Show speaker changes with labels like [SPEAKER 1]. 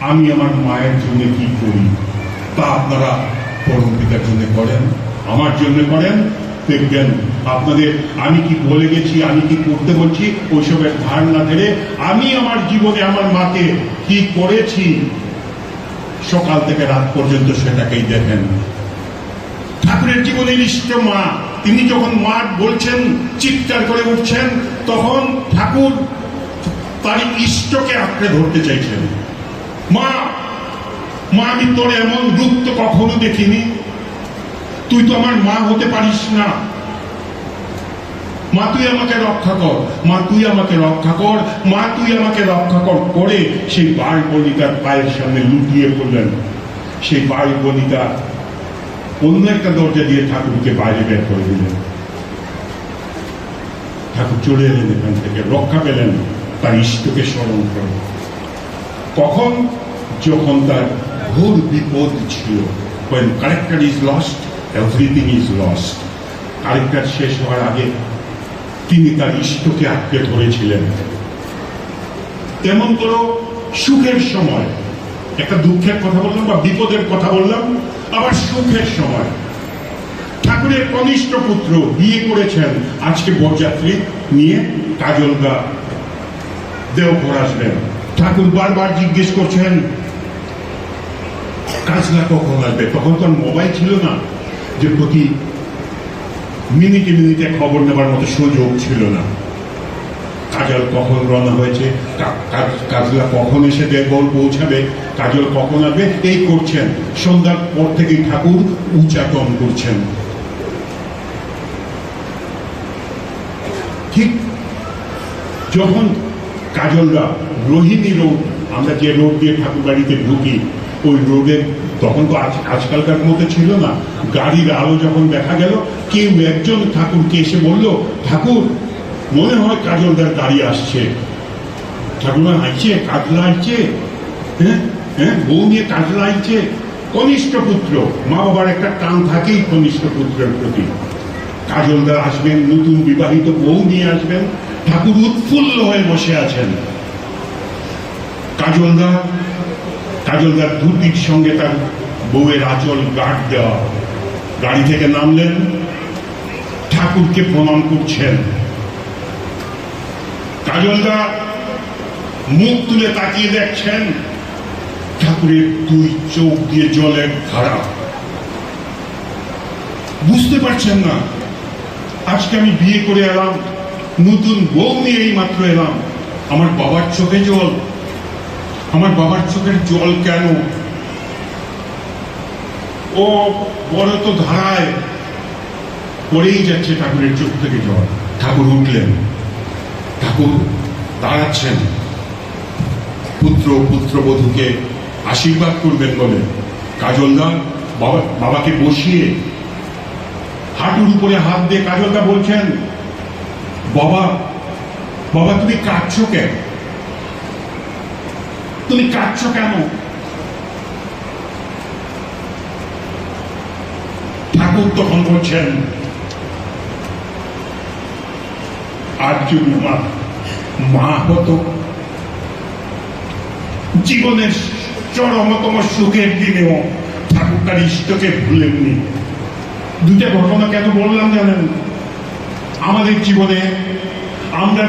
[SPEAKER 1] আমি আমার মায়ের জন্য কি করি? তা আপনারা পরম পিতার জন্য করেন, আমার জন্য করেন। দেখবেন আপনাদের আমি কি বলে গেছি, আমি কি করতে বলছি, ওইসবের ধার না ধরে আমি আমার জীবনে আমার মাকে কি করেছি? সকাল থেকে রাত পর্যন্ত সেটাকেই দেখেন। ঠাকুরের জীবনে ইষ্ট মা, তিনি যখন মা বলছেন, চিৎকার করে উঠছেন, তখন ঠাকুর তার ইষ্টকে আঁকড়ে ধরতে চাইছেন। মা মা, আমি তোর এমন রূপ তো কখনো দেখিনি। তুই তো আমার মা হতে পারিস না। মা, তুই আমাকে রক্ষা কর। মা, তুই আমাকে রক্ষা কর। মা, তুই আমাকে রক্ষা কর করে সেই বাল বনিতার পায়ের সামনে লুটিয়ে পড়লেন। সেই বাল বনিতা অন্য একটা দরজা দিয়ে ঠাকুরকে বাইরে বের করে দিলেন। ঠাকুর চলে এলেন এখান থেকে, রক্ষা পেলেন তার ইষ্টকে স্মরণ করে। কখন যখন তার ঘোর বিপদ ছিল, when character is lost, everything is lost. Character শেষ হওয়ার আগে তিনি তার ইষ্টকে আটকে ধরেছিলেন। তেমন কোনো সুখের সময়, একটা দুঃখের কথা বললাম বা বিপদের কথা বললাম, আবার সুখের সময়। ঠাকুরের কনিষ্ঠ পুত্র বিয়ে করেছেন, আজকে বরযাত্রী নিয়ে কাজলদা দেওঘর আসবেন। ঠাকুর বারবার জিজ্ঞেস করছেন কাজলা কখন আসবে? তখন তো মোবাইল ছিল না যে প্রতি মিনিটে মিনিটে খবর নেবার মতো সুযোগ ছিল না। কাজল কখন রওনা হয়েছে? কাজলা কখন এসে দেবল পৌঁছাবে? কাজল কখন আসবে? এই করছেন। সন্ধ্যার পর থেকেই ঠাকুর উচ্চাটন করছেন। ঠিক যখন কাজলরা, রোহিণী রোড আমরা যে রোড দিয়ে ঠাকুর বাড়িতে ঢুকি, ওই রোডের তখন তো আজ আজকালকার মতো ছিল না। গাড়ির আলো যখন দেখা গেল, কেউ একজন ঠাকুরকে এসে বলল, ঠাকুর, মনে হয় কাজলদার গাড়ি আসছে। ঠাকুমা আইছে? কাজলা আইছে? হ্যাঁ হ্যাঁ বউ নিয়ে কাজলা আইছে। কনিষ্ঠ পুত্র। মা বাবার একটা টান থাকেই কনিষ্ঠ পুত্রের প্রতি। কাজলদা আসবেন, নতুন বিবাহিত বউ নিয়ে আসবেন। ঠাকুর উৎফুল্ল হয়ে বসে আছেন। কাজলদা, কাজলদার ধুতির সঙ্গে তার বউয়ের আঁচল গাঢ় দেওয়া গাড়ি থেকে নামলেন, ঠাকুরকে প্রণাম করছেন। কাজলদা মুখ তুলে তাকিয়ে দেখছেন, ঠাকুরের দুই চোখ দিয়ে জলের ধারা বুঝতে পারছেন না, আজকে আমি বিয়ে করে এলাম। নতুন বউ নিয়ে এই মাত্র এলাম। আমার বাবার চোখে জল। আমার বাবার চোখের জল কেন? ও বড় তো ধারায়। পড়েই যাচ্ছে ঠাকুরের চোখ থেকে জল। ঠাকুর উঠলেন। ঠাকুর দাঁড়াচ্ছেন। পুত্র পুত্রবধূকে আশীর্বাদ করবেন বলে। কাজলদা বাবা বাবাকে বসিয়ে হাঁটুর উপরে হাত দিয়ে কাজলদা বলছেন বাবা বাবা, তুমি কাঁদছো কেন? তুমি কাঁদছো কেন? ঠাকুর তখন বলছেন আর যদি আমার মা হতো। জীবনের চরমতম সুখের দিনেও ঠাকুর তার ইষ্টকে ভুলেননি। দুটা ঘটনা কেন বললাম জানেন? আমাদের জীবনে আমরা